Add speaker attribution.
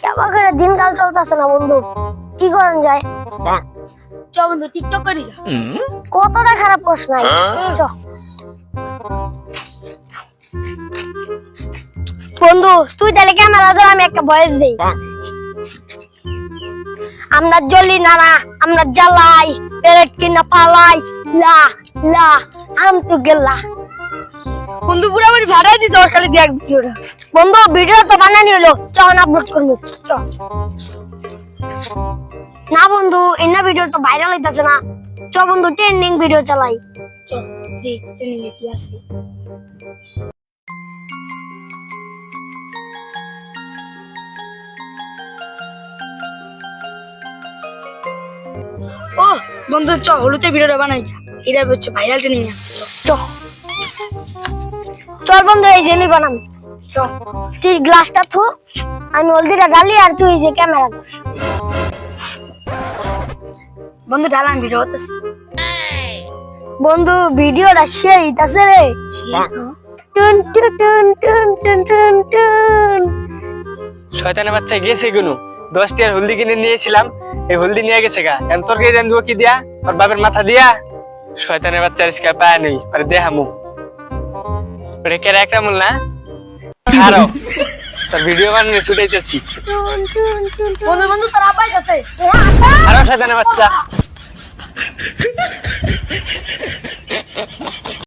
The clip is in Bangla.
Speaker 1: সেবা করে দিনকাল চলতেছে না বন্ধু। কি করেন যায়?
Speaker 2: চ বন্ধু টিকটক করি
Speaker 1: কতটা খারাপ করছ নাই? চ। বন্ধু তুই তাহলে ক্যামেরা ধর আমি একটা ভয়েস দেই। আমরা জ্বলি না না আমরা জ্বালাই পেরেক চিনা পালাই লা লা আম তু গেলা।
Speaker 2: বন্ধু পুরো আমার ভাড়াই দিছে ওর খালি দেখ ভিডিওটা
Speaker 1: বন্ধু ভিডিও তো বানানি হলো। চল আপলোড করব। চ। না বন্ধু এনা ভিডিও তো ভাইরাল হইতাছে না। চ বন্ধু ট্রেন্ডিং ভিডিও চালাই।
Speaker 2: চ দেখ ট্রেনিং কি আছে? ও বন্ধু চ হলুতে ভিডিওটা বানাই। এটা হচ্ছে ভাইরাল ট্রেনিং আছে চ।
Speaker 1: চল বন্ধু এই যে আমি বানাম।
Speaker 2: চ
Speaker 1: তুই গ্লাসটা থু আমি হলদিটা ডালি আর তুই যে ক্যামেরা ধর।
Speaker 2: বন্ধু ভিডিও হতেছে
Speaker 1: বন্ধু ভিডিওটা সেই তাছে রে। টুন টুন টুন টুন টুন টুন টুন।
Speaker 3: শয়তানের বাচ্চা গেছে গুনু। দশ টিয়ার হলদি কিনে নিয়েছিলাম। এই হলদি নিয়ে গেছে গা। এখন তোর কে জানব কি দিয়া? ওর বাপের মাথা দিয়া? শয়তানের বাচ্চা রিস্কা পায় নেই আরে দেহামু ওরে কেরা একটা মূল না? আরও। তোর ভিডিও বানিয়ে ছুটাইতেছি।
Speaker 2: বন্ধু বন্ধু তোর আপাই কাছে
Speaker 3: আরও সাজানো বাচ্চা।